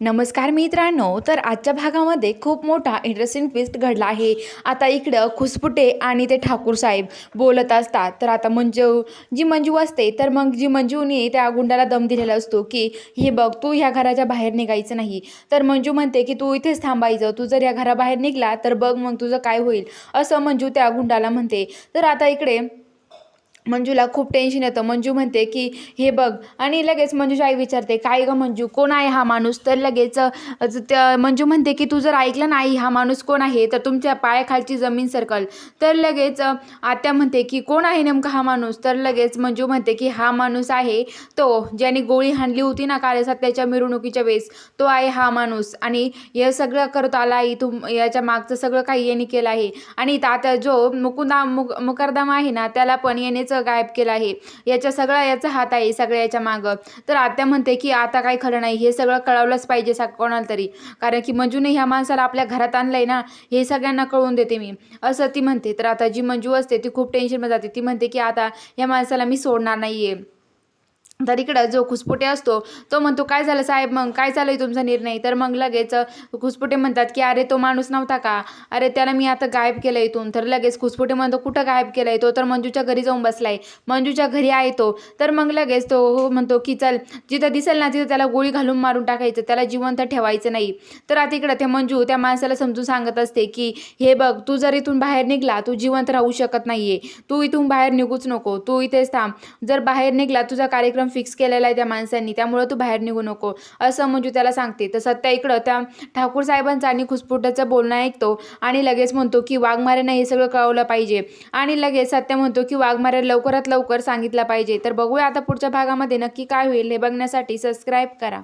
नमस्कार मित्रांनो तर आजच्या भागामध्ये खूप मोठा इंटरेस्टिंग ट्विस्ट घडला आहे. आता इकडं खुसपुटे आणि ते ठाकूर साहेब बोलत असतात. तर आता मंजू जी मंजू असते तर मग जी मंजूने त्या गुंडाला दम दिलेला असतो की हे बघ तू ह्या घराच्या बाहेर निघायचं नाही. तर मंजू म्हणते की तू इथेच थांबायचं तू जर या घराबाहेर निघला तर बघ मग तुझं काय होईल. असं मंजू त्या गुंडाला म्हणते. तर आता इकडे मंजूला खूप टेन्शन येतं. मंजू म्हणते की हे बघ. आणि लगेच मंजूची आई विचारते काय गं मंजू? कोण आहे हा माणूस? तर लगेच त्या मंजू म्हणते की तू जर ऐकलं नाही हा माणूस कोण आहे? तर तुमच्या पायाखालची जमीन सरकल. तर लगेच आत्या म्हणते की कोण आहे नेमका हा माणूस? तर लगेच मंजू म्हणते की हा माणूस आहे तो ज्याने गोळी हाणली होती ना काल मिरवणुकीच्या वेळेस तो आहे हा माणूस. आणि हे सगळं करत आला आहे तुम याच्या मागचं सगळं काही यांनी केलं आहे. आणि आता जो मुकुंदा मुक मुकरदम आहे ना त्याला पण यानेच गायब केलं आहे. याच्या सगळा याचा हात आहे सगळ्या याच्या मागं. तर आत्या म्हणते की आता काय खरं नाही हे सगळं कळवलंच पाहिजे सा कोणाला तरी. कारण की मंजूने ह्या माणसाला आपल्या घरात आणलंय ना हे सगळ्यांना कळवून देते मी. असं ती म्हणते. तर आता जी मंजू असते ती खूप टेन्शनमध्ये जाते. ती म्हणते की आता या माणसाला मी सोडणार नाही आहे तर इकडं जो खुसपुटे असतो तो म्हणतो काय झालं साहेब? मग काय चालू आहे तुमचा निर्णय? तर मग लगेच घुसपुटे म्हणतात की अरे तो माणूस नव्हता का? अरे त्याला मी आता गायब केलं इथून. तर लगेच घुसपुटे म्हणतो कुठं गायब केलं तो? तर मंजूच्या घरी जाऊन बसलाय. मंजूच्या घरी आहे तो. तर मग लगेच तो हो म्हणतो की चल जिथं दिसेल ना तिथं त्याला गोळी घालून मारून टाकायचं. त्याला जिवंत ठेवायचं नाही. तर आता इकडं ते मंजू त्या माणसाला समजून सांगत असते की हे बघ तू जर इथून बाहेर निघला तू जिवंत राहू शकत नाहीये. तू इथून बाहेर निघूच नको. तू इथेच थांब. जर बाहेर निघला तुझा कार्यक्रम फिक्स केलेला आहे त्या माणसांनी त्यामुळं तू बाहेर निघू नको. असं मंजू त्याला सांगते. तर सत्या इकडं त्या ठाकूर साहेबांचं आणि खुसफुटाचं बोलणं ऐकतो आणि लगेच म्हणतो की वाघमाऱ्यांना हे सगळं कळवलं पाहिजे. आणि लगेच सत्य म्हणतो की वाघमाऱ्या लवकरात लवकर सांगितलं पाहिजे. तर बघूया आता पुढच्या भागामध्ये नक्की काय होईल हे बघण्यासाठी सबस्क्राईब करा.